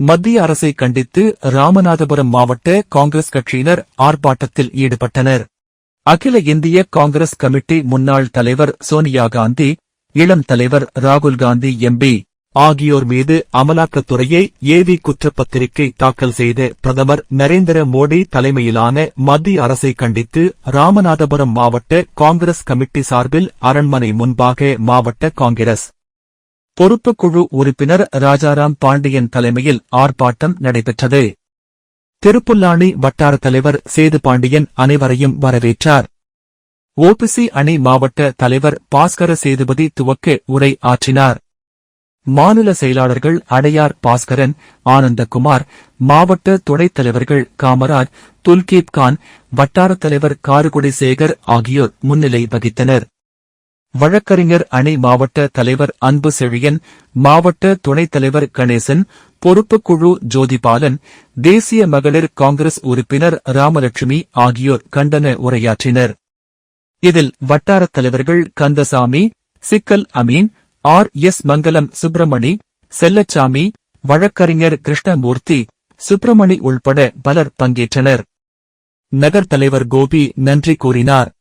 மத்திய அரசை கண்டித்து ராமநாதபுரம் மாவட்ட காங்கிரஸ் கட்சியினர் ஆர்ப்பாட்டத்தில் ஈடுபட்டனர். அகில இந்திய காங்கிரஸ் கமிட்டி முன்னாள் தலைவர் சோனியா காந்தி இளம் தலைவர் ராகுல் காந்தி எம்பி ஆகியோர் மீது அமலாக்கத்துறையை ஏவி குற்றப்பத்திரிகை தாக்கல் செய்த பிரதமர் நரேந்திர மோடி தலைமையிலான மத்திய அரசை கண்டித்து ராமநாதபுரம் மாவட்ட காங்கிரஸ் கமிட்டி சார்பில் அரண்மனை முன்பாக மாவட்ட காங்கிரஸ் பொறுப்புக்குழு உறுப்பினர் ராஜாராம் பாண்டியன் தலைமையில் ஆர்ப்பாட்டம் நடைபெற்றது. திருப்புல்லாணி வட்டார தலைவர் சேது பாண்டியன் அனைவரையும் வரவேற்றார். ஓபிசி அணி மாவட்ட தலைவர் பாஸ்கர சேதுபதி துவக்க உரை ஆற்றினார். மாநில செயலாளர்கள் அடையார் பாஸ்கரன் ஆனந்தகுமார் மாவட்ட துணைத் தலைவர்கள் காமராஜ் துல்கீப் கான் வட்டாரத் தலைவர் காருகுடி சேகர் ஆகியோர் முன்னிலை வகித்தனர். வழக்கறிஞர் அணி மாவட்ட தலைவர் அன்பு செழியன் மாவட்ட துணைத் தலைவர் கணேசன் பொறுப்புக்குழு ஜோதிபாலன் தேசிய மகளிர் காங்கிரஸ் உறுப்பினர் ராமலட்சுமி ஆகியோர் கண்டன உரையாற்றினர். இதில் வட்டாரத் தலைவர்கள் கந்தசாமி சிக்கல் அமீன் ஆர். எஸ். மங்கலம் சுப்பிரமணி செல்லச்சாமி வழக்கறிஞர் கிருஷ்ணமூர்த்தி சுப்பிரமணி உள்பட பலர் பங்கேற்றனர். நகர் தலைவர் கோபி நன்றி கூறினார்.